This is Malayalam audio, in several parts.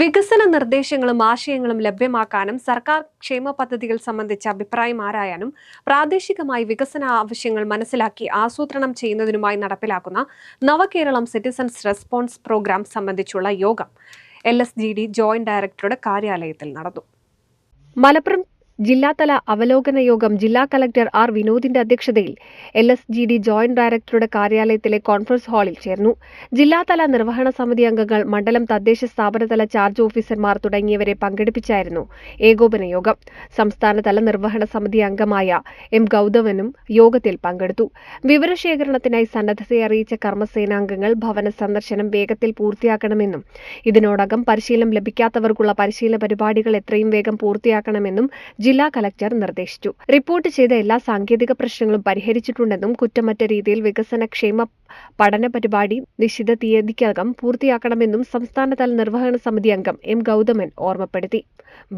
വികസന നിർദ്ദേശങ്ങളും ആശയങ്ങളും ലഭ്യമാക്കാനും സർക്കാർ ക്ഷേമ പദ്ധതികൾ സംബന്ധിച്ച അഭിപ്രായം ആരായാനും പ്രാദേശികമായി വികസന ആവശ്യങ്ങൾ മനസ്സിലാക്കി ആസൂത്രണം ചെയ്യുന്നതിനുമായി നടപ്പിലാക്കുന്ന നവകേരളം സിറ്റിസൺസ് റെസ്പോൺസ് പ്രോഗ്രാം സംബന്ധിച്ചുള്ള യോഗം. എൽ ജോയിന്റ് ഡയറക്ടറുടെ കാര്യാലയത്തിൽ നടന്നു. മലപ്പുറം ജില്ലാതല അവലോകന യോഗം ജില്ലാ കലക്ടർ ആർ വിനോദിന്റെ അധ്യക്ഷതയിൽ L S G D joint ഡയറക്ടറുടെ കാര്യാലയത്തിലെ കോൺഫറൻസ് ഹാളിൽ ചേർന്നു. ജില്ലാതല നിർവഹണ സമിതി അംഗങ്ങൾ മണ്ഡലം തദ്ദേശ സ്ഥാപനതല ചാർജ് ഓഫീസർമാർ തുടങ്ങിയവരെ പങ്കെടുപ്പിച്ചായിരുന്നു ഏകോപന യോഗം. സംസ്ഥാനതല നിർവഹണ സമിതി അംഗമായ എം ഗൗതമനും യോഗത്തിൽ പങ്കെടുത്തു. വിവരശേഖരണത്തിനായി സന്നദ്ധതയെ അറിയിച്ച കർമ്മസേനാംഗങ്ങൾ ഭവന സന്ദർശനം വേഗത്തിൽ പൂർത്തിയാക്കണമെന്നും ഇതിനോടകം പരിശീലനം ലഭിക്കാത്തവർക്കുള്ള പരിശീലന പരിപാടികൾ എത്രയും വേഗം പൂർത്തിയാക്കണമെന്നും ജില്ലാ കലക്ടർ നിർദ്ദേശിച്ചു. റിപ്പോർട്ട് ചെയ്ത എല്ലാ സാങ്കേതിക പ്രശ്നങ്ങളും പരിഹരിച്ചിട്ടുണ്ടെന്നും കുറ്റമറ്റ രീതിയിൽ വികസന ക്ഷേമ പഠന പരിപാടി നിശ്ചിത തീയതിക്കകം പൂർത്തിയാക്കണമെന്നും സംസ്ഥാനതല നിർവഹണ സമിതി അംഗം എം ഗൗതമൻ ഓർമ്മപ്പെടുത്തി.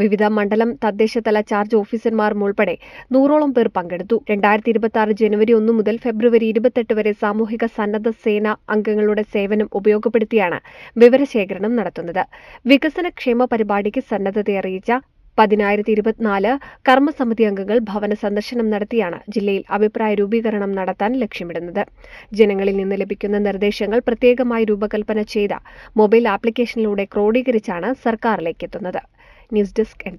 വിവിധ മണ്ഡലം തദ്ദേശതല ചാർജ് ഓഫീസർമാരും ഉൾപ്പെടെ നൂറോളം പേർ പങ്കെടുത്തു. രണ്ടായിരത്തി ഇരുപത്തി ആറ് ജനുവരി ഒന്ന് മുതൽ ഫെബ്രുവരി ഇരുപത്തെട്ട് വരെ സാമൂഹിക സന്നദ്ധ സേന അംഗങ്ങളുടെ സേവനം ഉപയോഗപ്പെടുത്തിയാണ് വിവരശേഖരണം നടത്തുന്നത്. വികസന ക്ഷേമ പരിപാടിക്ക് സന്നദ്ധത അറിയിച്ച പതിനായിരത്തി ഇരുപത്തിനാല് കർമ്മസമിതി അംഗങ്ങൾ ഭവന സന്ദർശനം നടത്തിയാണ് ജില്ലയിൽ അഭിപ്രായ രൂപീകരണം നടത്താൻ ലക്ഷ്യമിടുന്നത്. ജനങ്ങളിൽ നിന്ന് ലഭിക്കുന്ന നിർദ്ദേശങ്ങൾ പ്രത്യേകമായി രൂപകൽപ്പന ചെയ്ത മൊബൈൽ ആപ്ലിക്കേഷനിലൂടെ ക്രോഡീകരിച്ചാണ് സർക്കാരിലേക്ക് എത്തുന്നത് ന്യൂസ് ഡെസ്ക് എൻ